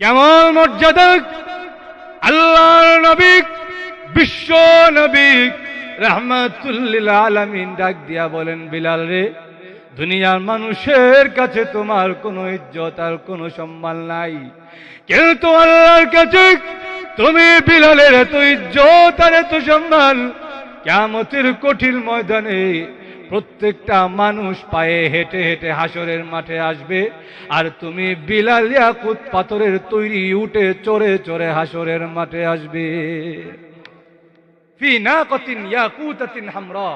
কেমন মর্যাদা? আল্লাহর নবী, বিশ্ব নবী, রহমাতুল্লিল আলামিন ডাক দিয়া বলেন, বিলাল রে, দুনিয়ার মানুষের কাছে তোমার কোনো ইজ্জত আর কোনো সম্মান নাই। কিন্তু আল্লাহর কাছে তুমি বিলালের এত ইজ্জত আর এত সম্মান কেমতের কঠিন ময়দানে প্রত্যেকটা মানুষ পায়ে হেঁটে হেঁটে হাসরের মাঠে আসবে। আর তুমি বিলাল ইয়াকুত পাথরের তৈরি উঠে চড়ে চড়ে হাসরের মাঠে আসবে। ফি না নাকাতিন ইয়াকুতাতিন হামরা।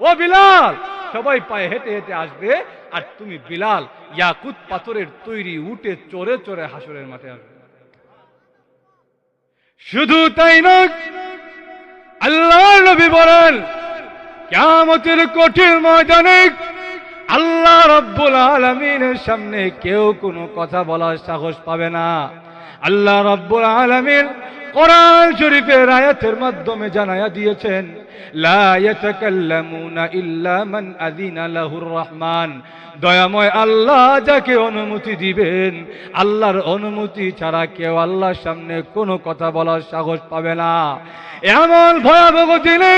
ও বিলাল, সবাই পায়ে হেঁটে হেঁটে আসবে। আর তুমি বিলাল ইয়াকুত পাথরের তৈরি উঠে চড়ে চড়ে হাসরের মাঠে আসবে। শুধু তাই নয় আল্লাহ নবী বলেন কিয়ামতের কঠিন ময়দানে আল্লাহ রব্বুল আলমিনের সামনে কেউ কোনো কথা বলার সাহস পাবে না। আল্লাহ রব্বুল আলমিন কোরআন শরীফের আয়াতের মাধ্যমে জানায়া দিয়েছেন, লা ইয়াতাকাল্লামুনা ইল্লা মান লাহুর রহমান। দয়াময় আল্লাহ যাকে অনুমতি দিবেন, আল্লাহর অনুমতি ছাড়া কেউ আল্লাহর সামনে কোনো কথা বলার সাহস পাবে না। এমন ভয়াবহ দিনে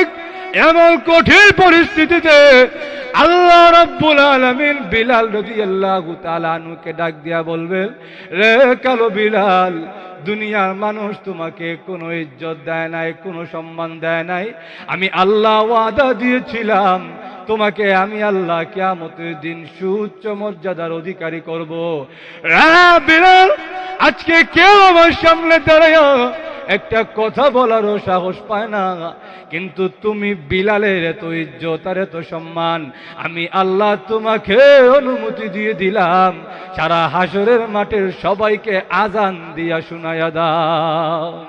এমন কঠিন পরিস্থিতিতে আল্লাহ রব্বুল আলমিন বিলাল রদি আল্লাহ তালানুকে ডাক দিয়া বলবেন, রে কালো বিলাল, দুনিয়ার মানুষ তোমাকে কোনো ইজ্জত দেয় নাই, কোনো সম্মান দেয় নাই। আমি আল্লাহ ওয়াদা দিয়েছিলাম, তোমাকে আমি আল্লাহ কিয়ামতের দিন সুউচ্চ মর্যাদার অধিকারী করব। বিলাল, আজকে কেউ আমার সামনে দাঁড়ায় একটা কথা বলারও সাহস পায় না। কিন্তু তুমি বিলালের এত ইজ্জত আর এত সম্মান, আমি আল্লাহ তোমাকে অনুমতি দিয়ে দিলাম। সারা হাসরের মাঠের সবাইকে আজান দিয়া শুনাইয়া দাও।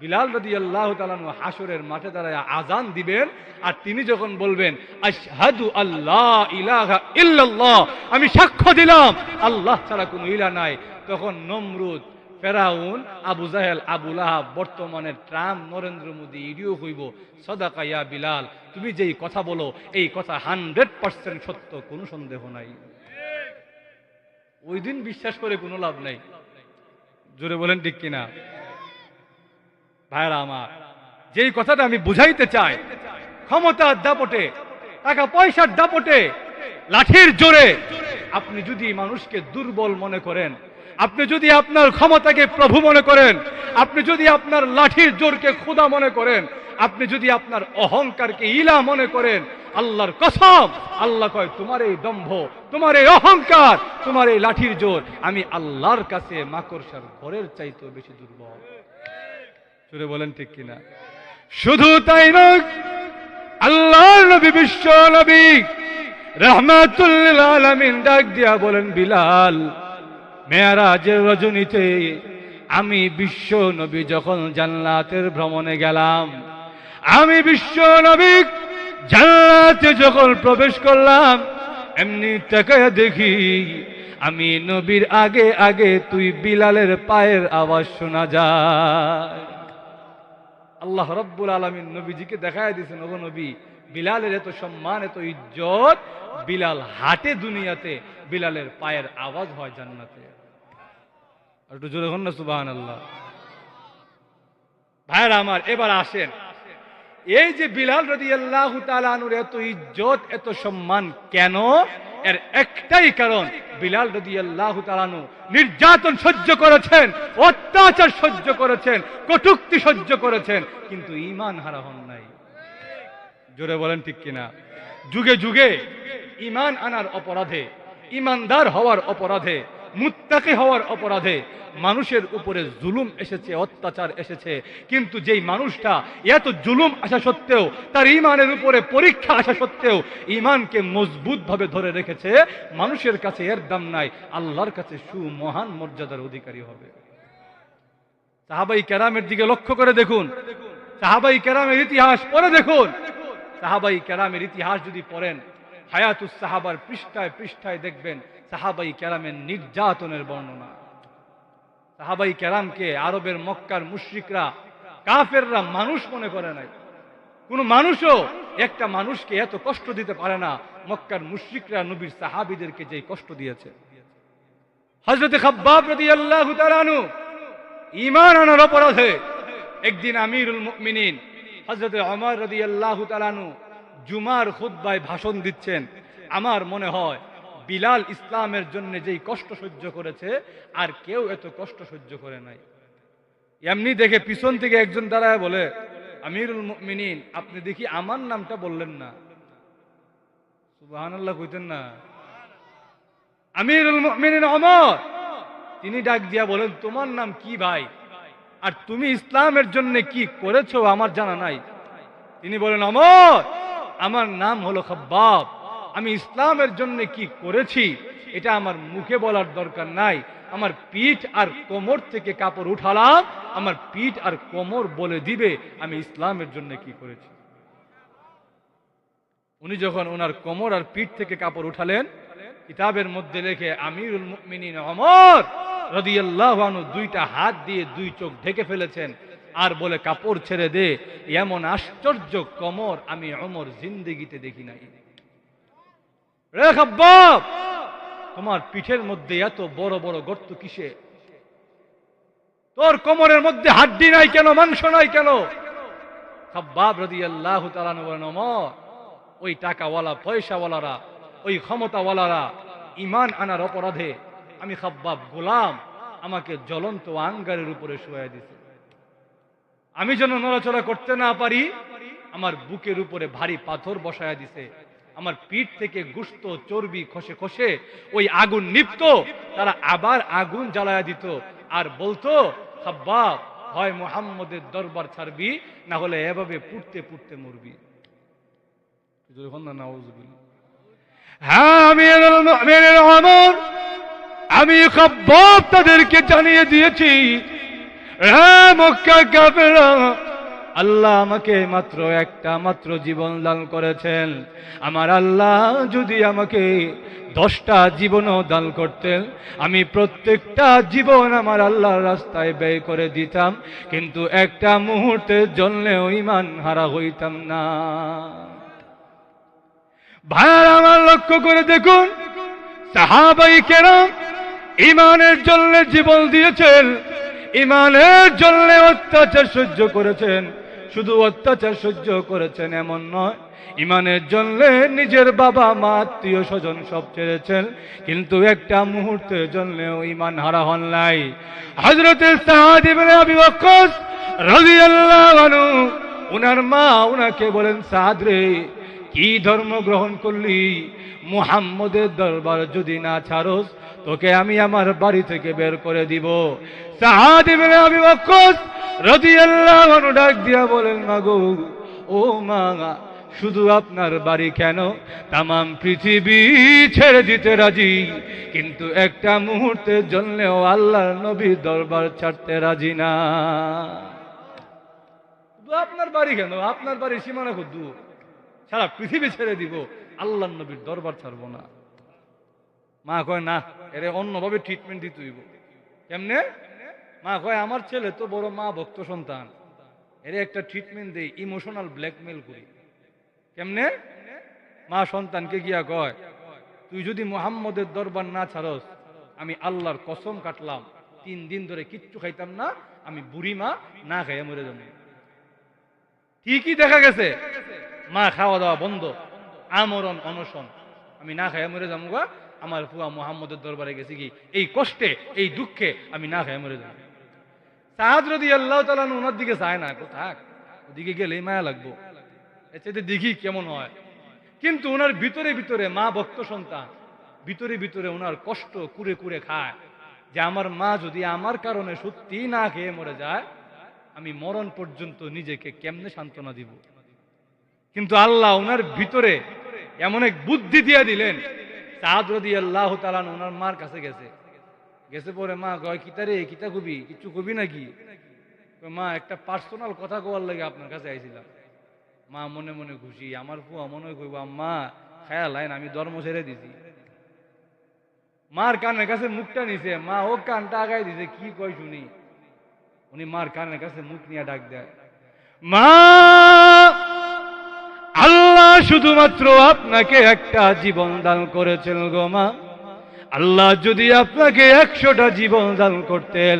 বিলাল রদি আল্লাহ তালানু হাসরের মাঠে দাঁড়ায় আজান দিবেন, আর তিনি যখন বলবেন, আশহাদু আল্লাহ ইলাহা ইল্লাল্লাহ আমি সাক্ষ্য দিলাম। আল্লাহ ছাড়া কোনো ইলা নাই। তখন নমরুদ ফেরাউন, আবু জাহেল, আবু লাহাব, বর্তমানের ট্রাম্প, নরেন্দ্র মোদী, ইডিও হইব, সদাকা ইয়া বিলাল, তুমি যেই কথা বলো, এই কথা হান্ড্রেড পার্সেন্ট সত্য, কোনো সন্দেহ নাই। ওই দিন বিশ্বাস করে কোনো লাভ নাই। জোরে বলেন ঠিক কিনা? ভাইরা আমার, যেই কথাটা আমি বুঝাইতে চাই ক্ষমতার দাপটে, টাকা পয়সার দাপটে, লাঠির জোরে, আপনি যদি মানুষকে দুর্বল মনে করেন আপনি যদি আপনার ক্ষমতাকে প্রভু মনে করেন, আপনি যদি আপনার লাঠির জোরকে খোদা মনে করেন, আপনি যদি আপনার অহংকারকে ইলা মনে করেন, আল্লাহর কসম, আল্লাহ কয়, তোমার এই দম্ভ, তোমার এই অহংকার, তোমার এই লাঠির জোর, আমি আল্লাহর কাছে মাকড়সার ঘরের চাইতে বেশি দুর্বল। শুনে বলেন ঠিক কিনা? শুধু তাই নয় আল্লাহ নবী, বিশ্ব নবী রহমাতুল্লিল আলামিন ডাক দিয়া বলেন, বিলাল মেয়ারাজের রজনীতে আমি বিশ্ব নবী যখন জান্নাতের ভ্রমণে গেলাম, আমি বিশ্ব নবী জান্নাতে যখন প্রবেশ করলাম, এমনি তাকায় দেখি আমি নবীর আগে আগে তুই বিলালের পায়ের আওয়াজ শোনা যায়। আল্লাহ রব্বুল আলমিন নবীজিকে দেখায় দিয়েছেন, ওগো নবী, বিলালের এত সম্মান, এত ইজ্জত, বিলাল হাটে দুনিয়াতে বিলালের পায়ের আওয়াজ হয় জান্নাতে একটু জোরে হন না সুবাহান আল্লাহ ভাইরা আমার, এবার আসেন। এই যে বিলাল রদি আল্লাহ তালানুর এত ইজ্জত, এত সম্মান কেন? এর একটাই কারণ, বিলাল রদি আল্লাহ তালানু নির্যাতন সহ্য করেছেন, অত্যাচার সহ্য করেছেন, কটুক্তি সহ্য করেছেন, কিন্তু ইমান হারা হন নাই। জোরে বলেন ঠিক কিনা? যুগে যুগে ইমান আনার অপরাধে ইমানদার হওয়ার অপরাধে মুত্তাকি হওয়ার অপরাধে মানুষের উপরে জুলুম এসেছে, অত্যাচার এসেছে। কিন্তু যেই মানুষটা এত জুলুম আসা সত্ত্বেও, তার ইমানের উপরে পরীক্ষা আসা সত্ত্বেও ইমানকে মজবুত ভাবে ধরে রেখেছে, মানুষের কাছে এর দাম নাই, আল্লাহর কাছে সুমহান মর্যাদার অধিকারী হবে। সাহাবাই ক্যারামের দিকে লক্ষ্য করে দেখুন। সাহাবাই ক্যারামের ইতিহাস পরে দেখুন। সাহাবাই ক্যারামের ইতিহাস যদি পড়েন হায়াতুস সাহাবার পৃষ্ঠায় পৃষ্ঠায় দেখবেন সাহাবাই ক্যারামের নির্যাতনের বর্ণনা। সাহাবাই ক্যারামকে আরবের মক্কার মুশ্রিকরা, কাফেররা মানুষ মনে করে নাই। কোন মানুষও একটা মানুষকে এত কষ্ট দিতে পারে না, মক্কার মুশ্রিকরা নবীর সাহাবিদেরকে যে কষ্ট দিয়েছে। হজরত রদি আল্লাহ ইমান আনার অপরাধে একদিন আমিরুল মিনিন হজরত অমর রদি আল্লাহ তালানু জুমার খুদ্বায় ভাষণ দিচ্ছেন। আমার মনে হয় বিলাল ইসলামের জন্য যেই কষ্ট সহ্য করেছে, আর কেউ এত কষ্ট সহ্য করে নাই। এমনি দেখে পিছন থেকে একজন দাঁড়ায় বলে, আমিরুল মুমিনিন, আপনি দেখি আমার নামটা বললেন না। সুবহানাল্লাহ কইতেন না। আমিরুল মুমিনিন অমর তিনি ডাক দিয়া বলেন, তোমার নাম কি ভাই? আর তুমি ইসলামের জন্য কি করেছ আমার জানা নাই। তিনি বলেন অমর আমার নাম হলো খাব্বাব। আমি ইসলামের জন্য কি করেছি, এটা আমার মুখে বলার দরকার নাই। আমার পিঠ আর কোমর থেকে কাপড় উঠালাম, আমার পিঠ আর কোমর বলে দিবে, আমি ইসলামের জন্য কি করেছি। উনি যখন ওনার কোমর আর পিঠ থেকে কাপড় উঠালেন, কিতাবের মধ্যে লেখে, আমিরুল মুমিনিন অমর রাদিয়াল্লাহু দুইটা হাত দিয়ে দুই চোখ ঢেকে ফেলেছেন। আর বলে, কাপড় ছেড়ে দে, এমন আশ্চর্য কমর আমি অমর জিন্দেগিতে দেখি নাই। তোমার পিঠের মধ্যে এত বড় বড় গর্ত কিসে? তোর কোমরের মধ্যে হাড্ডি নাই কেন, মাংস নাই কেন? খাব্বাব বলেন, অমর, ওই টাকাওয়ালা, পয়সাওয়ালারা, ওই ক্ষমতাওয়ালারা ইমান আনার অপরাধে আমি খাব্বাব গোলাম, আমাকে জ্বলন্ত আঙ্গারের উপরে শোয়া দিছে। আমি যেন নড়াচড়া করতে না পারি, আমার বুকের উপরে ভারী পাথর বসায়া দিছে। আমার পিঠ থেকে গুস্ত চর্বি খসে খসে ওই আগুন নিপ্ত তারা আবার আগুন জ্বালায়া দিত। আর বলতো, খাব্বাব, হয় মোহাম্মদের দরবার ছাড়বি, না হলে এভাবে পুড়তে পুড়তে মরবি। হ্যাঁ আমি আমি তাদেরকে জানিয়ে দিয়েছি মক্কা কাফেরা আল্লাহ আমাকে মাত্র একটা মাত্র জীবন দান করেছেন। আমার আল্লাহ যদি আমাকে দশটা জীবনও দান করতেন, আমি প্রত্যেকটা জীবন আমার আল্লাহর রাস্তায় ব্যয় করে দিতাম, কিন্তু একটা মুহূর্তের জন্যেও ইমান হারা হইতাম না। ভাইয়ার, আমার লক্ষ্য করে দেখুন, সাহাবাই কেন ইমানের জন্য জীবন দিয়েছেন। ইমানের জন্য অত্যাচার সহ্য করেছেন। শুধু অত্যাচার সহ্য করেছেন এমন নয়, ইমানের জন্য নিজের বাবা মা, আত্মীয় স্বজন সব ছেড়েছেন। কিন্তু একটা মুহূর্তের জন্যও ইমান হারা হন নাই। সাহাদ আনহু, উনার মা উনাকে বলেন রে, কি ধর্ম গ্রহণ করলি? মুহাম্মদের দরবার যদি না ছাড়স, তোকে আমি আমার বাড়ি থেকে বের করে দিব। ডাক দিয়া বলেন ও মা, শুধু আপনার বাড়ি কেন? তামাম পৃথিবী ছেড়ে দিতে রাজি। কিন্তু একটা মুহূর্তের জন্যও আল্লাহর নবীর দরবার ছাড়তে রাজি না। আপনার বাড়ি কেন? আপনার বাড়ি সীমানা খুব দূর। সারা পৃথিবী ছেড়ে দিব আল্লাহ নবীর দরবার ছাড়বো না। মা কয়, না, এর অন্যভাবে ট্রিটমেন্ট দিতে হইব। কেমনে? মা কয়, আমার ছেলে তো বড় মা, ভক্ত সন্তান। এর একটা ট্রিটমেন্ট দেই ইমোশনাল ব্ল্যাকমেল করি। কেমনে? মা সন্তানকে গিয়া কয়, তুই যদি মুহাম্মদের দরবার না ছাড়স, আমি আল্লাহর কসম কাটলাম। তিন দিন ধরে কিচ্ছু খাইতাম না, আমি বুড়ি মা, না খাইয়া মরে যাব। ঠিকই দেখা গেছে। মা খাওয়া দাওয়া বন্ধ, আমরণ অনশন। আমি না খাইয়া মরে যাব আমার ফুয়া মোহাম্মদের দরবারে গেছি কি? এই কষ্টে, এই দুঃখে আমি না খাইয়া মরে যাব। সাহাদ রদি আল্লাহ তালা ওনার দিকে চায় না থাক, ওদিকে গেলেই মায়া লাগবো। এতে দেখি কেমন হয়। কিন্তু ওনার ভিতরে ভিতরে মা ভক্ত সন্তান, ভিতরে ভিতরে ওনার কষ্ট কুরে কুরে খায়। যে আমার মা যদি আমার কারণে সত্যি না খেয়ে মরে যায়, আমি মরণ পর্যন্ত নিজেকে কেমনে সান্ত্বনা দিব? কিন্তু আল্লাহ ওনার ভিতরে এমন এক বুদ্ধি দিয়ে দিলেন সাদ রদি আল্লাহ তালান ওনার মার কাছে গেছে। গেছে পরে মা কয়, কিতা রে, কিতা কবি? কিছু কবি নাকি? মা, একটা পার্সোনাল কথা কওয়ার লাগে আপনার কাছে আইছিলাম। মা মনে মনে খুশি, আমার ফুয়া মনে কইব, আম্মা খায়া লাইন আমি ধর্ম ছেড়ে দিছি। মার কানের কাছে মুখটা নিছে। মা, ও কানটা আগাই দিছে, কি কয় শুনি? উনি মার কানের কাছে মুখ নিয়ে ডাক দেয়, মা, আল্লাহ শুধুমাত্র আপনাকে একটা জীবন দান করেছেন গো মা। আল্লাহ যদি আপনাকে একশোটা জীবন দান করতেন,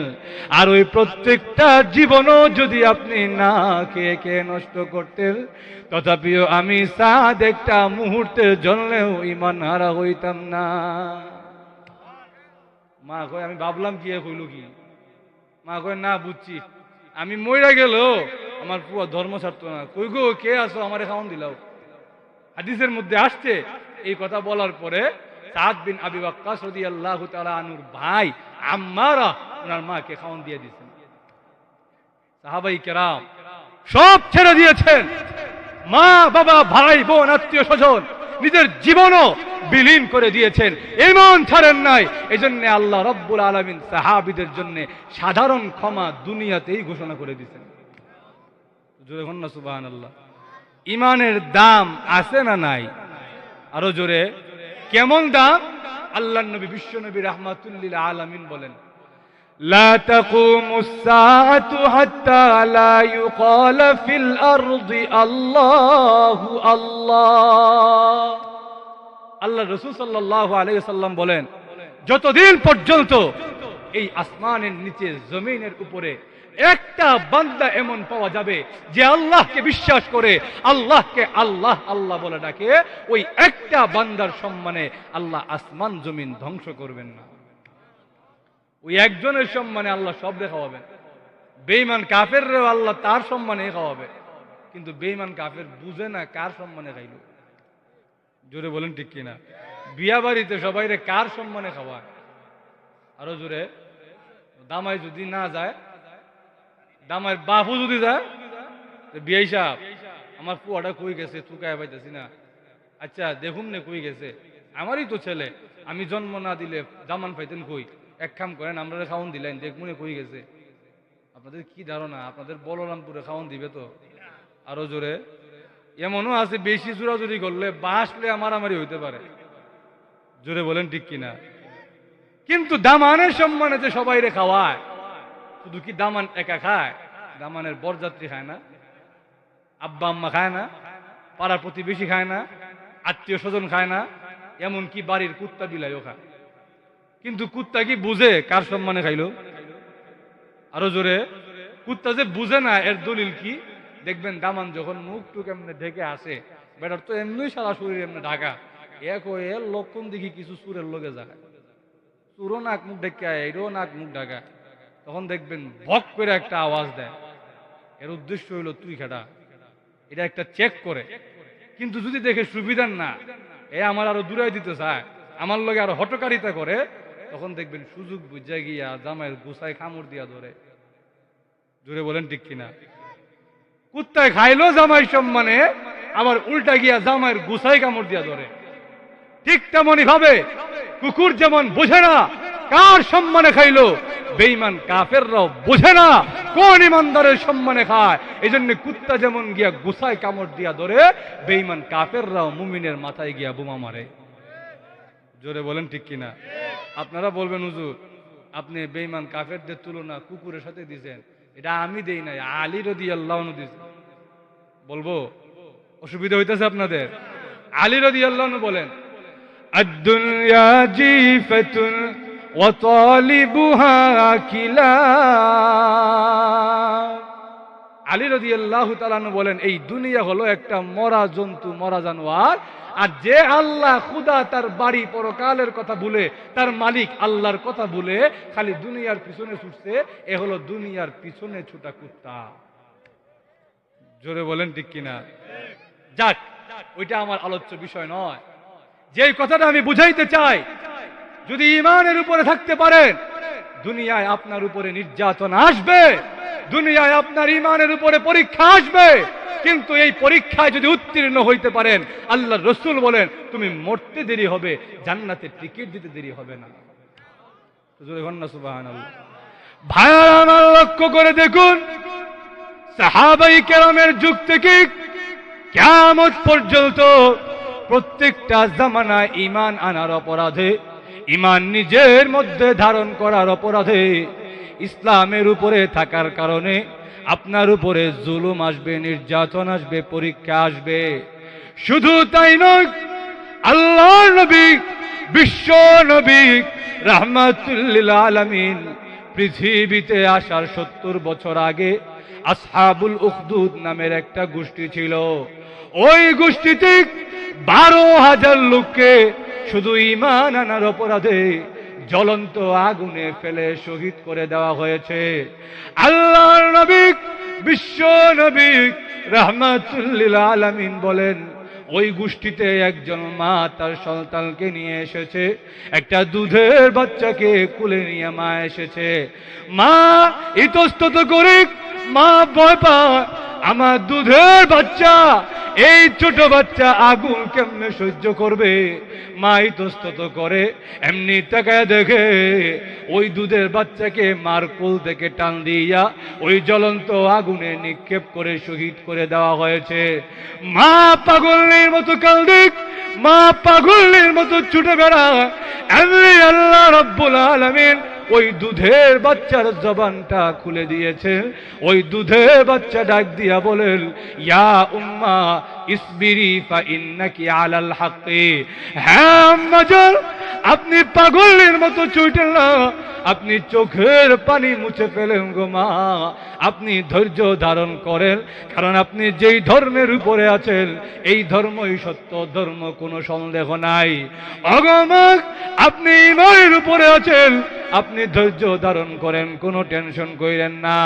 আর ওই প্রত্যেকটা জীবনও যদি আপনি না খেয়ে খেয়ে নষ্ট করতেন, তথাপিও আমি সাদ একটা মুহূর্তের জন্যেও ইমান হারা হইতাম না। মা কয়, আমি ভাবলাম কি হইল কি? মা কয়, না বুঝছি। আমি মইরা গেল, আমার পুরো ধর্ম ছাড়তো না। কই গো, কে আসো আমারে খাওয়ান দিলাও। হাদিসের মধ্যে আসছে, এই কথা বলার পরে সাদ বিন রাদিয়াল্লাহু তাআলা আনুর ভাই আম্মারা ওনার মাকে খাওয়ান দিয়ে দিয়েছেন। সাহাবাই কেরাম সব ছেড়ে দিয়েছেন। মা, বাবা, ভাই, বোন, আত্মীয় স্বজন নিজের জীবনও বিলীন করে দিয়েছেন। এমন ছাড়েন নাই। এই জন্য আল্লাহ রব্বুল আলমিন সাহাবিদের জন্য সাধারণ ক্ষমা দুনিয়াতেই ঘোষণা করে দিয়েছেন। জোরে না সুবাহান আল্লাহ ইমানের দাম আছে না নাই? আরও জোরে। কেমন দাম? আল্লাহ নবী, বিশ্ব নবী রহমাতুল্লিল আলমিন বলেন আল্লাহু আল্লাহ। আল্লাহ আলাইহি সাল্লাম বলেন, যতদিন পর্যন্ত এই আসমানের নিচে, জমিনের উপরে একটা বান্দা এমন পাওয়া যাবে যে আল্লাহকে বিশ্বাস করে আল্লাহকে আল্লাহ আল্লাহ বলে ডাকে। ওই একটা বান্দার সম্মানে আল্লাহ আসমান, জমিন ধ্বংস করবেন না। ওই একজনের সম্মানে আল্লাহ সব খাওয়াবেন বেইমান কাফের আল্লাহ তার সম্মানে খাওয়াবে। কিন্তু বেইমান কাফের বুঝে না কার সম্মানে খাইল। জোরে বলেন ঠিক কিনা? বিয়া বাড়িতে সবাই কার সম্মানে খাওয়ায়? আরও জোরে। দামাই যদি না যায় দামাই বাপু যদি যায় বিয়াই সাহেব, আমার পুয়াটা কই গেছে চুকায় পাইতেছি না। আচ্ছা দেখুন নে কই গেছে। আমারই তো ছেলে, আমি জন্ম না দিলে জামান পাইতেন কই? এক কাম করেন আমরা খাওয়ান দিলেন দেখমুনে কই গেছে। আপনাদের কি ধারণা? আপনাদের বলরামপুরে খাওয়ান দিবে তো? আরও জোরে। এমনও আছে, বেশি জোরাজুরি করলে বাসলে আমার আমারই হইতে পারে। জোরে বলেন ঠিক কিনা? কিন্তু দামানের সম্মানে যে সবাই রে খাওয়ায় শুধু কি দামান একা খায়? দামানের বরযাত্রী খায় না। আব্বা আম্মা খায় না। পাড়ার প্রতিবেশী খায় না। আত্মীয় স্বজন খায় না। এমনকি বাড়ির কুত্তা বিলাইও খায়। কিন্তু কুত্তা কি বুঝে কার সম্মানে খাইলো? আরও জোরে, কুত্তা যে বুঝে না, এর দলিল কি? দেখবেন দামান যখন মুখ টুক এমনি ঢেকে আসে, বেটার তো এমনি সারা শরীর এমনি ঢাকা। এক লক্ষণ দেখি কিছু সুরের লোকে যায়। সুরও নাক মুখ ঢেকে আয়, এরও নাক মুখ ঢাকা। তখন দেখবেন ভক করে একটা আওয়াজ দেয়। এর উদ্দেশ্য হইল তুই খেটা। এটা একটা চেক করে। কিন্তু যদি দেখে সুবিধার না, এ আমার আরও দূরাই দিতে চায়, আমার লগে আরও হটকারিতা করে, তখন দেখবেন সুযোগ বুঝা গিয়া জামাইয়ের গুসায় কামড় দিয়া ধরে। জোরে বলেন ঠিক কিনা? কুত্তায় খাইলো জামাই সম্মানে, আবার উল্টা গিয়া জামাইয়ের গুসাই কামড় দিয়া ধরে। ঠিক তেমনই ভাবে কুকুর যেমন বোঝে না কার সম্মানে খাইলো বেইমান কাফেররাও বোঝে না কোন ইমানদারের সম্মানে খায় এই জন্য কুত্তা যেমন গিয়া গুসায় কামড় দিয়া ধরে বেইমান কাফেররাও মুমিনের মাথায় গিয়া বোমা মারে জোরে বলেন ঠিক কিনা আপনারা বলবেন হুজুর আপনি বেইমান কাফেরদের তুলনা কুকুরের সাথে দিয়েছেন এটা আমি দেই নাই আলী রদি আল্লাহ দিয়েছে বলবো অসুবিধা হইতেছে আপনাদের আলী রদি আল্লাহ বলেন الدنيا جيفة অতলিবুহা কিলা আলী রদি আল্লাহ তালানু বলেন, এই দুনিয়া হলো একটা মরা জন্তু, মরা জানোয়ার। আর যে আল্লাহ খুদা তার বাড়ি পরকালের কথা ভুলে তার মালিক আল্লাহর কথা ভুলে খালি দুনিয়ার পিছনে ছুটছে, এ হলো দুনিয়ার পিছনে ছুটা কুত্তা। জোরে বলেন ঠিক কিনা? যাক, ওইটা আমার আলোচ্য বিষয় নয়। যে কথাটা আমি বুঝাইতে চাই যদি ইমানের উপরে থাকতে পারেন, দুনিয়ায় আপনার উপরে নির্যাতন আসবে, দুনিয়ায় আপনার ইমানের উপরে পরীক্ষা আসবে। কিন্তু এই পরীক্ষায় যদি উত্তীর্ণ হইতে পারেন, আল্লাহ রসুল বলেন, তুমি মরতে দেরি হবে, জান্নাতে টিকিট দিতে দেরি হবে না। ভাইয়ার, আমার লক্ষ্য করে দেখুন, সাহাবাই কেরামের যুগ থেকে কেমন পর্যন্ত প্রত্যেকটা জামানা ইমান আনার অপরাধে ইমান নিজের মধ্যে ধারণ করার অপরাধে ইসলামের উপরে থাকার কারণে আপনার উপরে জুলুম আসবে, নির্যাতন আসবে, পরীক্ষা আসবে। শুধু তাই নয় আল্লাহ নবী, বিশ্ব নবী, রাহমাতুল্লিল আলামিন পৃথিবীতে আসার সত্তর বছর আগে আসহাবুল উখদুদ নামের একটা গোষ্ঠী ছিল। ওই গোষ্ঠীতে বারো হাজার লোককে শুধু ইমান আনার অপরাধে জ্বলন্ত আগুনে ফেলে শহীদ করে দেওয়া হয়েছে। আল্লাহর নবী, বিশ্ব নবী রহমাতুল্লিল আলামিন বলেন, ওই গোষ্ঠীতে একজন মা তার সন্তানকে নিয়ে এসেছে। একটা দুধের বাচ্চাকে কুলে নিয়ে মা এসেছে। মা ইতস্তত করে মা ভয় পায়। আমার দুধের বাচ্চা, এই ছোট বাচ্চা আগুন কেমনে সহ্য করবে? মা ইতস্তত করে, এমনি তাকায় দেখে, ওই দুধের বাচ্চাকে মার কোল থেকে টান দিয়া ওই জ্বলন্ত আগুনে নিক্ষেপ করে শহীদ করে দেওয়া হয়েছে। মা পাগলের মতো কাল কান্দিক মা পাগলের মতো ছুটে বেড়ায়। এমনি আল্লাহ রব্বুল আলমিন ওই দুধের বাচ্চার জবানটা খুলে দিয়েছে। ওই দুধের বাচ্চা ডাক দিয়া বলেন, ইয়া উম্মা, ইসবিরি ফা ইন্নাকি আলাল হাক্কি। হ্যাঁ আম্মাজান আপনি পাগলের মতো চুইটেন না, আপনি চোখের পানি মুছে ফেলেন গো মা। আপনি ধৈর্য ধারণ করেন, কারণ আপনি যেই ধর্মের উপরে আছেন, এই ধর্মই সত্য, ধর্ম কোনো সন্দেহ নাই। অগমক আপনি ইমানের উপরে আছেন, আপনি ধৈর্য ধারণ করেন, কোনো টেনশন করেন না।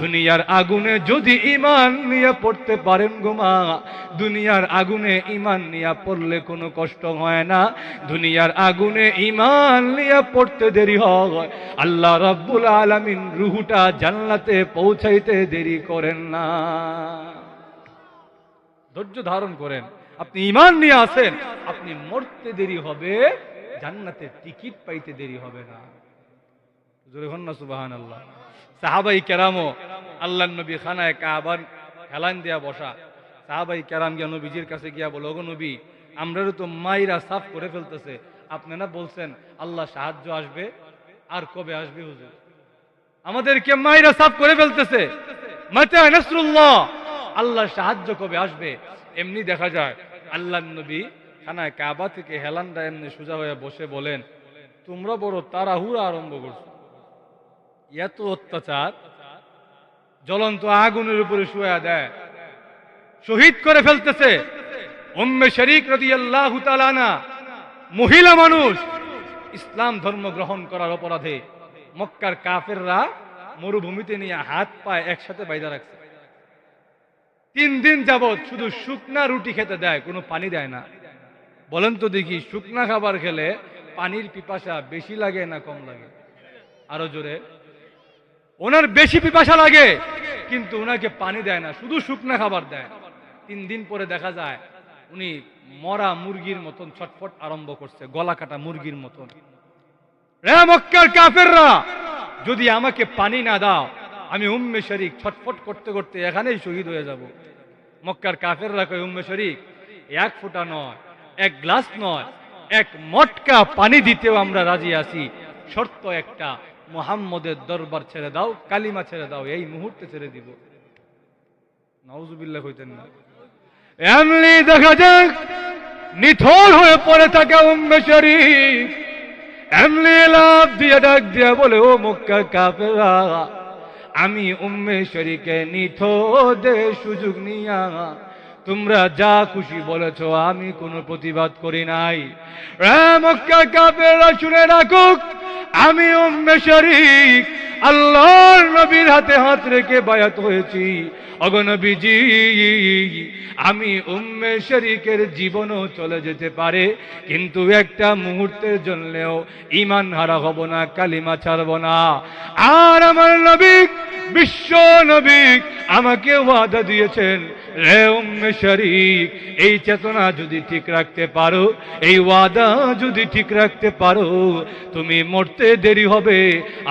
দুনিয়ার আগুনে যদি ইমান নিয়ে পড়তে পারেন গো মা, দুনিয়ার আগুনে ইমান নিয়ে পড়লে কোনো কষ্ট হয় না। দুনিয়ার আগুনে ইমান নিয়ে পড়তে দেরি হয়। আল্লাহ রাব্বুল আলামিন রুহুটা জান্নাতে পৌঁছাইতে দেরি করেন না। ধৈর্য ধারণ করেন। আপনি ইমান নিয়ে আসেন আপনি মরতে দেরি হবে, জান্নাতের টিকিট পাইতে দেরি হবে না। সুবাহান আল্লাহ মাইরা সাফ করে ফেলতেছে। সাহায্য কবে আসবে আমাদেরকে মাইরা সাফ করে ফেলতেছে। আল্লাহ সাহায্য কবে আসবে? এমনি দেখা যায় আল্লাহ নবী খানায় কাবা থেকে হেলানটা এমনি সোজা হয়ে বসে বলেন, তোমরা বড় তাড়াহুড়া আরম্ভ করছ। এত অত্যাচার, জ্বলন্ত আগুনের উপরে শুয়ে দেয়, শহীদ করে ফেলতেছে। উম্মে শরিক রাদিয়াল্লাহু তাআলা মহিলা মানুষ, ইসলাম ধর্ম গ্রহণ করার অপরাধে মক্কার কাফেররা মরুভূমিতে নিয়ে হাত পায় একসাথে বাইদা রাখছে। তিন দিন যাবৎ শুধু শুকনা রুটি খেতে দেয়, কোনো পানি দেয় না। বলেন তো দেখি, শুকনা খাবার খেলে পানির পিপাসা বেশি লাগে না কম লাগে? আরও জোরে। ওনার বেশি পিপাসা লাগে। কিন্তু ওনাকে পানি দেয় না, শুধু শুকনা খাবার দেয়। তিন দিন পরে দেখা যায়, উনি মরা মুরগির মতন ছটফট আরম্ভ করছে, গলা কাটা মুরগির মতন। মক্কার কাফেররা, যদি আমাকে পানি না দাও, আমি উম্মে শরিক ছটফট করতে করতে এখানেই শহীদ হয়ে যাব। মক্কার কাফেররা কয়, উম্মে শরিক, এক ফোঁটা নয়, এক গ্লাস নয়, এক মটকা পানি দিতেও আমরা রাজি আছি। শর্ত একটা মোহাম্মদের দরবার ছেড়ে দাও, কালিমা ছেড়ে দাও, এই মুহূর্তে ছেড়ে দিব। নাউজুবিল্লাহ হইতেন না। এমনি দেখা যাক, নিথর হয়ে পড়ে থাকে উম্মে শরীফ। এমনি লাভ দিয়ে ডাক দিয়ে বলে, ও মক্কা কাফেরা আমি উম্মে শরীকে নিথো দে সুযোগ নিয়া তোমরা যা খুশি বলেছ, আমি কোনো প্রতিবাদ করি নাই। মক্কা শুনে রাখুক, আমি উম্মে আল্লাহর নবীর হাতে হাত রেখে বায়াত হয়েছি। অগনবীজি আমি উম্মে শরীকের জীবনও চলে যেতে পারে, কিন্তু একটা মুহূর্তের জন্যও ইমান হারা হব না, কালিমা ছাড়ব না। আর আমার নবী, বিশ্ব নবী, আমাকে ওয়াদা দিয়েছেন রে উম্মে শরীক, এই চেতনা যদি ঠিক রাখতে পারো, এই ওয়াদা যদি ঠিক রাখতে পারো, তুমি মরতে দেরি হবে।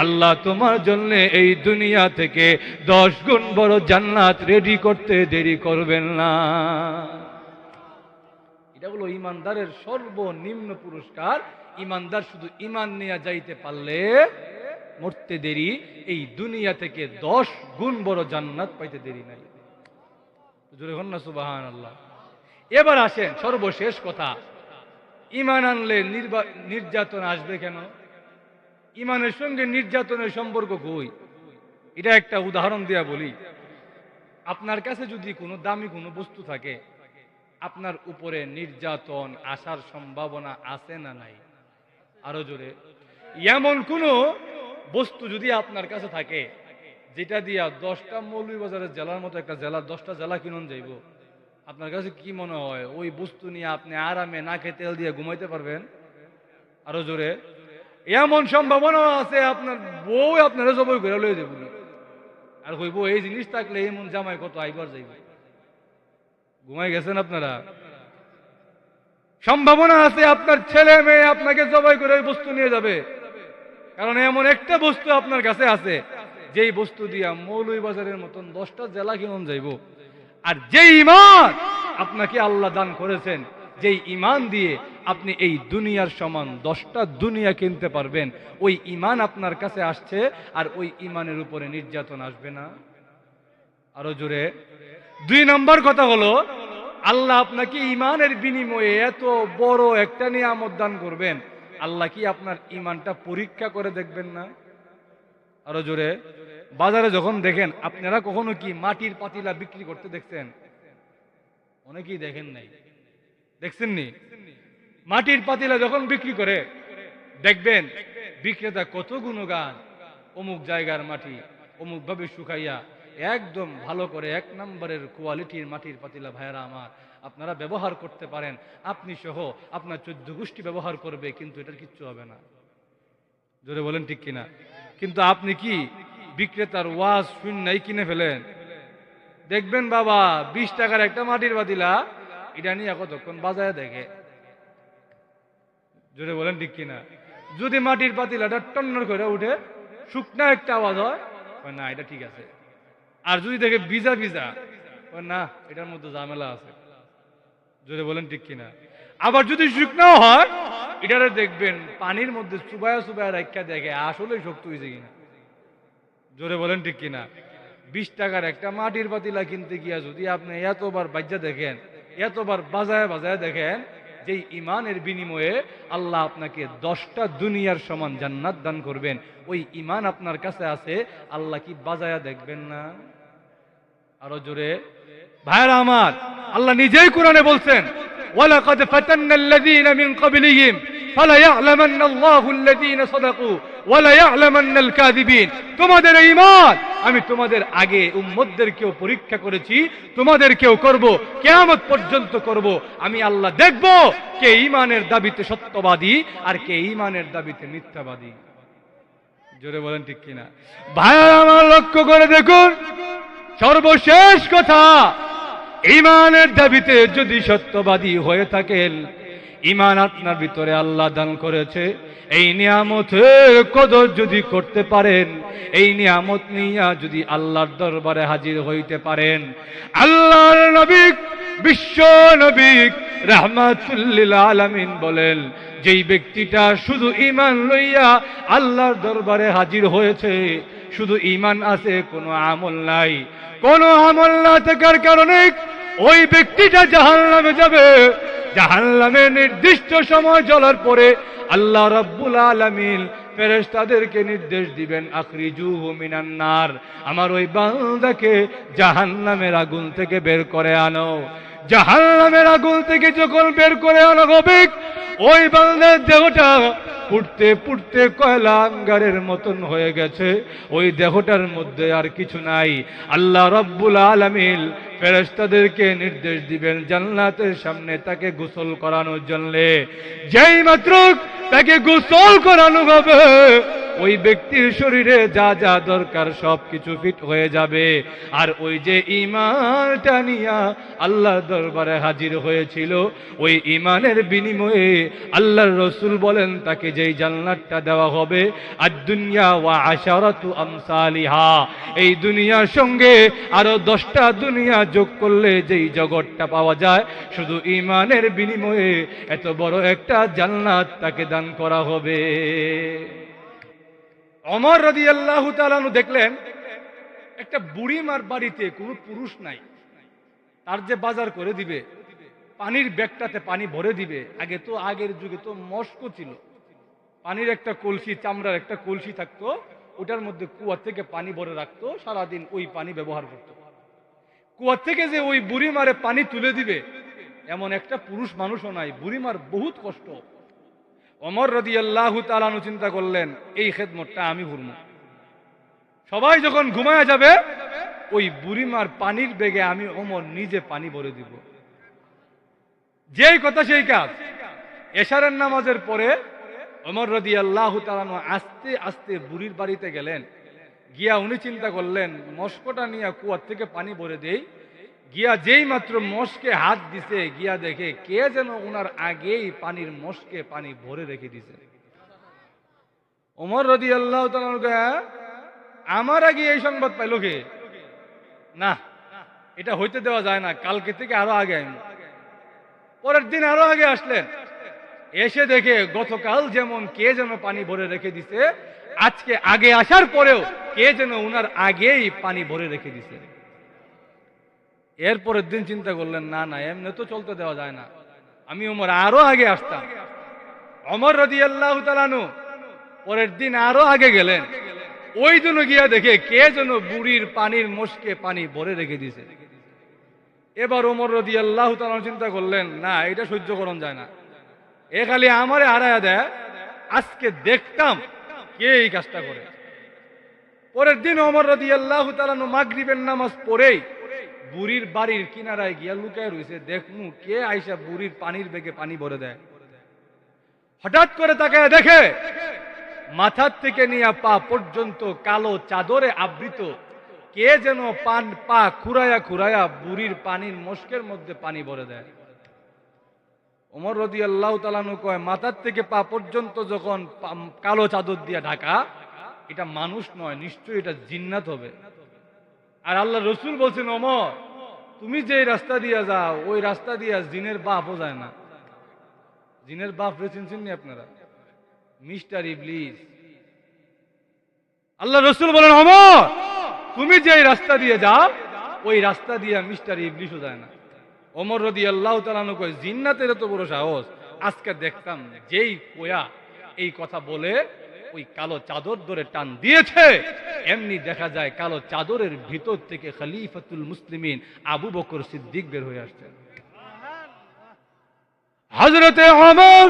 আল্লাহ তোমার জন্য এই দুনিয়া থেকে দশ গুণ বড় জান্নাত রেডি করতে দেরি করবেন না। এটা হলো ইমানদারের সর্বনিম্ন পুরস্কার। ইমানদার শুধু ইমান নিয়ে যাইতে পারলে মরতে দেরি, এই দুনিয়া থেকে দশ গুণ বড় জান্নাত পাইতে দেরি নাই। জোরে সুবাহান আল্লাহ এবার আসেন, সর্বশেষ কথা। ইমান আনলে নির্যাতন আসবে কেন? ইমানের সঙ্গে নির্যাতনের সম্পর্ক কই? এটা একটা উদাহরণ দিয়া বলি। আপনার কাছে যদি কোনো দামি কোনো বস্তু থাকে, আপনার উপরে নির্যাতন আসার সম্ভাবনা আছে না নাই? আরও জোরে। এমন কোনো বস্তু যদি আপনার কাছে থাকে যেটা দিয়া দশটা মৌলভীবাজারের জেলার মতো একটা জেলা, দশটা জেলা কিনুন যাইব। আপনার কাছে কি মনে হয়? ওই বস্তু নিয়ে আপনি আরামে নাকে তেল দিয়ে ঘুমাইতে পারবেন? আরও জোরে। এমন সম্ভাবনা আছে, আপনার বউ আপনারা সবাই ঘুরে লয়ে যাব আর কইব এই জিনিস থাকলে এমন জামাই কত আইবার যাইব। ঘুমাই গেছেন আপনারা? সম্ভাবনা আছে, আপনার ছেলে মেয়ে আপনাকে জবাই করে ওই বস্তু নিয়ে যাবে। কারণ এমন একটা বস্তু আপনার কাছে আছে যেই বস্তু দিয়া মৌলভীবাজারের মতন দশটা জেলা কিনুন যাইব। আর যেই ইমান আপনাকে আল্লাহ দান করেছেন, যেই ইমান দিয়ে আপনি এই দুনিয়ার সমান দশটা দুনিয়া কিনতে পারবেন, ওই ইমান আপনার কাছে আসছে আর ওই ইমানের উপরে নির্যাতন আসবে না। আরও জোরে। দুই নম্বর কথা হলো, আল্লাহ আপনাকে ইমানের বিনিময়ে এত বড় একটা নিয়ামত দান করবেন। আল্লাহ কি আপনার ইমানটা পরীক্ষা করে দেখবেন না? আরও জোরে। বাজারে যখন দেখেন, আপনারা কখনো কি মাটির পাতিলা বিক্রি করতে দেখছেন? অনেকেই দেখেন নাই। দেখছেন নি মাটির পাতিলা যখন বিক্রি করে, দেখবেন বিক্রেতা কত গুণগান। অমুক জায়গার মাটি, অমুক ভাবে শুকাইয়া, একদম ভালো করে এক নম্বরের কোয়ালিটির মাটির পাতিলা, ভাইয়েরা আমার, আপনারা ব্যবহার করতে পারেন। আপনি সহ আপনার চোদ্দ গোষ্ঠী ব্যবহার করবে, কিন্তু এটার কিচ্ছু হবে না। জোরে বলেন ঠিক কিনা? কিন্তু আপনি কি বিক্রেতার ওয়াজ শূন্যই কিনে ফেলেন? দেখবেন বাবা, বিশ টাকার একটা মাটির পাতিলা এটা নিয়ে কতক্ষণ বাজারে দেখে? জোরে বলেন ঠিক কিনা? যদি মাটির পাতিলাটা টন্নর করে উঠে, শুকনা একটা আওয়াজ হয় না, এটা ঠিক আছে। আর যদি দেখে ভিজা ভিজা না, এটার মধ্যে ঝামেলা আছে। জোরে বলেন ঠিক কিনা? আবার যদি শুকনাও হয় এটারে দেখবেন, পানির মধ্যে চুবায়া চুবায়া রাখা দেখে আসলে শক্ত হয়েছে কিনা। জোরে বলেন ঠিক কিনা? বিশ টাকার একটা মাটির পাতিলা কিনতে গিয়া যদি আপনি এতবার বাজ্যা দেখেন, এতবার বাজায় বাজায় দেখেন যে ইমানের বিনিময়ে আল্লাহ আপনাকে দশটা দুনিয়ার সমান জান্নাত দান করবেন, ওই ইমান আপনার কাছে আছে, আল্লাহ কি বাজায়া দেখবেন না? আরও জোরে। ভাইরা আমার, আল্লাহ নিজেই কোরআনে বলছেন ওয়ালাকাদ ফাতান্না আল্লাযীনা মিন ক্বাবলিহিম ফালায়া'লামান্না আল্লাহু আল্লাযীনা সাদাকু ওয়ালায়া'লামান্নাল কাযিবিন তোমাদের ঈমান আমি তোমাদের আগে উম্মতদেরকেও পরীক্ষা করেছি, তোমাদেরকেও করব, কিয়ামত পর্যন্ত করব। আমি আল্লাহ দেখব কে ঈমানের দাবিতে সত্যবাদী আর কে ঈমানের দাবিতে মিথ্যাবাদী। জোরে বলেন ঠিক কিনা? ভাইয়া আমার লক্ষ্য করে দেখুন, সর্বশেষ কথা ইমানের দাবিতে যদি সত্যবাদী হয়ে থাকেন, ইমান আপনার ভিতরে আল্লাহ দান করেছে। এই নিয়ামতের কদর যদি করতে পারেন, এই নিয়ামত নিয়া যদি আল্লাহর দরবারে হাজির হইতে পারেন, আল্লাহর নবী বিশ্ব নবী রাহমাতুল্লিল আলামিন বলেন, যেই ব্যক্তিটা শুধু ইমান লইয়া আল্লাহর দরবারে হাজির হয়েছে, শুধু ইমান আছে, কোনো আমল নাই। কোনো আমল না থাকার কারণে ওই ব্যক্তিটা জাহান নামে যাবে। জাহান নামে নির্দিষ্ট সময় জ্বলার পরে আল্লাহ রাব্বুল ফেরেস ফেরেশতাদেরকে নির্দেশ দিবেন, আখরিজুহু মিনান মিনান্নার আমার ওই বান্দাকে জাহান্নামের আগুন থেকে বের করে আনো। জাহান্নামের আগুন থেকে যখন বের করে আনা ওই বান্দার দেহটা পুড়তে পুড়তে কয়লা আঙ্গারের মতন হয়ে গেছে। ওই দেহটার মধ্যে আর কিছু নাই। আল্লাহ রব্বুল আলামিন ফেরেশতাদেরকে নির্দেশ দিবেন জান্নাতের সামনে তাকে গোসল করানোর জন্য। যেই মাত্র তাকে গোসল করানো হবে ওই ব্যক্তির শরীরে যা যা দরকার সব কিছু ফিট হয়ে যাবে। আর ওই যে ইমানটা নিয়া আল্লাহর দরবারে হাজির হয়েছিল, ওই ইমানের বিনিময়ে আল্লাহর রসুল বলেন, তাকে যেই জান্নাতটা দেওয়া হবে আর দুনিয়া ওয়া আশারাতু আমসালিহা। এই দুনিয়ার সঙ্গে আরও দশটা দুনিয়া যোগ করলে যেই জগৎটা পাওয়া যায়, শুধু ইমানের বিনিময়ে এত বড় একটা জান্নাত তাকে দান করা হবে। অমর রদি আল্লাহ দেখলেন, একটা বুড়িমার বাড়িতে কোনো পুরুষ নাই। তার যে বাজার করে দিবে, পানির ব্যাগটাতে পানি ভরে দিবে, আগে তো আগের যুগে তো মস্ক ছিল। পানির একটা কলসি, চামড়ার একটা কলসি থাকতো, ওটার মধ্যে কুয়া থেকে পানি ভরে রাখতো, সারাদিন ওই পানি ব্যবহার করতো। কুয়া থেকে যে ওই বুড়িমারে পানি তুলে দিবে, এমন একটা পুরুষ মানুষও নাই। বুড়িমার বহুত কষ্ট। অমর রদি আল্লাহ তালানু চিন্তা করলেন, এই খেদমতটা আমি ঘুরব সবাই যখন ঘুমায় যাবে, ওই বুড়িমার পানির বেগে আমি অমর নিজে পানি ভরে দিব। যেই কথা সেই কাজ। এশারের নামাজের পরে অমর রদি আল্লাহ তালানু আস্তে আস্তে বুড়ির বাড়িতে গেলেন। গিয়া উনি চিন্তা করলেন, মস্কটা নিয়ে কুয়ার থেকে পানি ভরে দেই গিয়া যেই মাত্র মস্কে হাত দিছে, গিয়া দেখে কে যেন ওনার আগেই পানির মস্কে পানি ভরে রেখে দিছে। ওমর রদি আল্লাহ আমার আগে এই সংবাদ পাইল কে? না, এটা হইতে দেওয়া যায় না, কালকে থেকে আরও আগে আমি পরের দিন আরও আগে আসলেন। এসে দেখে গতকাল যেমন কে যেন পানি ভরে রেখে দিছে, আজকে আগে আসার পরেও কে যেন উনার আগেই পানি ভরে রেখে দিছে। এরপরের দিন চিন্তা করলেন, না না, এমনি তো চলতে দেওয়া যায় না। আমি ওমর আরও আগে আসতাম। অমর রদি আল্লাহ পরের দিন আরও আগে গেলেন। ওই জন্য গিয়া দেখে কে যেন বুড়ির পানির মস্কে পানি ভরে রেখে দিছে এবার ওমর রদি আল্লাহ চিন্তা করলেন, না, এটা সহ্য করণ যায় না। এ খালি আমারে হারায়া দেয়, আজকে দেখতাম কে এই কাজটা করে। পরের দিন অমর রদি আল্লাহ তালানু মাগরিবের নামাজ পড়েই বুড়ির বাড়ির কিনারায় গিয়া লুকায় রয়েছে দেখমু কে আইসা বুড়ির পানির বেগে পানি ভরে দেয়। হঠাৎ করে তাকে দেখে, মাথার থেকে নিয়ে পা পর্যন্ত কালো চাদরে আবৃত, কে যেন পান পা খুরায়া খুরায়া বুড়ির পানির মস্কের মধ্যে পানি ভরে দেয়। ওমর রদি আল্লাহ তালানু কয়, মাথার থেকে পা পর্যন্ত যখন কালো চাদর দিয়ে ঢাকা, এটা মানুষ নয়, নিশ্চয়ই এটা জিন্নাত হবে। আর আল্লাহ রসুল বলছেন অমর তুমি যে রাস্তা দিয়া যাও, ওই রাস্তা দিয়া জিনের বাপও যায় না। জিনের বাপ রে আপনারা? মিস্টার ইবলিস। আল্লাহ রসুল বলেন অমর তুমি যে রাস্তা দিয়ে যাও, ওই রাস্তা দিয়া মিস্টার ইবলিসও যায় না। অমর রদি আল্লাহ তালানু কয়, জিন্নাতের এত বড় সাহস, আজকে দেখতাম যেই কোয়া এই কথা বলে ওই কালো চাদর ধরে টান দিয়েছে। এমনি দেখা যায় কালো চাদরের ভিতর থেকে খলিফাতুল মুসলিমিন আবু বকর সিদ্দিক বের হয়ে আসছেন হজরতে অমর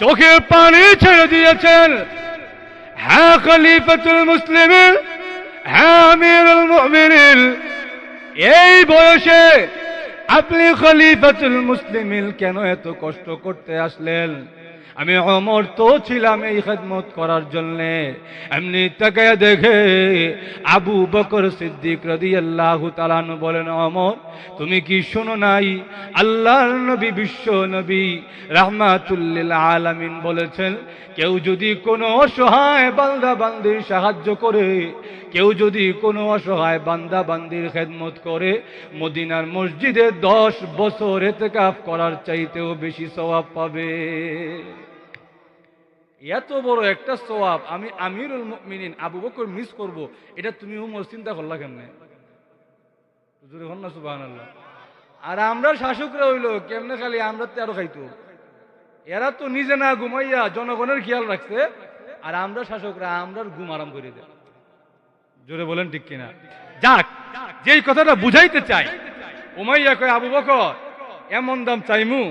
চোখে পানি ছেড়ে দিয়েছেন। হ্যাঁ খলিফাতুল মুসলিমিন হ্যাঁ আমিরুল মুমিনিন, এই বয়সে আপনি খলিফাতুল মুসলিমিন কেন এত কষ্ট করতে আসলেন? আমি অমর তো ছিলাম এই খেদমত করার জন্য। এমনি তাকে দেখে আবু বকর সিদ্দিক রাদিয়াল্লাহু তাআলা বলেন, অমর, তুমি কি শোনো নাই? আল্লাহর নবী, বিশ্ব নবী রাহমাতুল্লিল আলামিন বলেছেন, কেউ যদি কোনো অসহায় বান্দা বান্দির সাহায্য করে, কেউ যদি কোনো অসহায় বান্দা বান্দির খেদমত করে, মদিনার মসজিদে দশ বছর এতেকাফ করার চাইতেও বেশি সওয়াব পাবে। এত বড় একটা সওয়াব আমি আমিরুল মিনিন আবু বকর মিস করব, এটা তুমি উমর চিন্তা করলা কেমনে? না, সুবহানাল্লাহ। আর আমরা শাসকরা হইল, কেমনে খালি আমরা তো আরও খাইতো। এরা তো নিজে না ঘুমাইয়া জনগণের খেয়াল রাখছে, আর আমরা শাসকরা আমরার ঘুম আরাম করে দেয় জোরে বলেন ঠিক কিনা? যাক, যেই কথাটা বুঝাইতে চাই, উমাইয়া কয়, আবু বকর, এমন দাম চাইমু,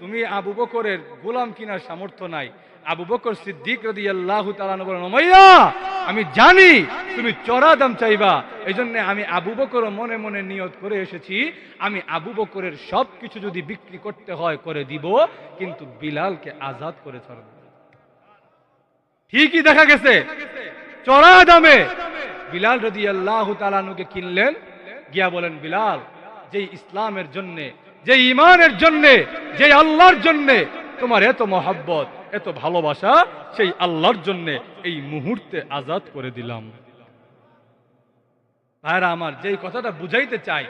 তুমি আবু বকরের গোলাম কিনার সামর্থ্য নাই আবু বকর সিদ্দিক রদি আল্লাহ আমি জানি তুমি চড়া দাম চাইবা। এই জন্য আমি আবু বকর মনে মনে নিয়ত করে এসেছি, আমি আবু বকরের সব কিছু যদি বিক্রি করতে হয় করে দিব, কিন্তু বিলালকে আজাদ করে ছাড়ব ঠিকই দেখা গেছে। চড়া দামে বিলাল রদি আল্লাহ তালানুকে কিনলেন, গিয়া বলেন, বিলাল যে ইসলামের জন্য যে ইমানের জন্য যে আল্লাহর জন্য তোমার এত মহাব্বত, এত ভালোবাসা, সেই আল্লাহর জন্য এই মুহূর্তে আজাদ করে দিলাম। ভাইরা আমার, যেই কথাটা বুঝাইতে চাই,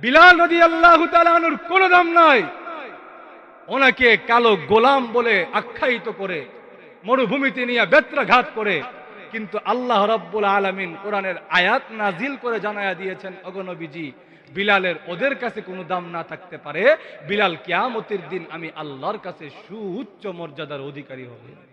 বিলাল নদী আল্লাহ কোনো দাম নাই। ওনাকে কালো গোলাম বলে আখ্যায়িত করে, মরুভূমিতে নিয়ে বেত্রাঘাত করে, কিন্তু আল্লাহ রব্বুল আলমিন কোরআনের আয়াত নাজিল করে জানায়া দিয়েছেন অগনবীজি বিলালের ওদের কাছে কোনো দাম না থাকতে পারে। বিলাল কেয়ামতের দিন আমি আল্লাহর কাছে সুউচ্চ মর্যাদার অধিকারী হবে।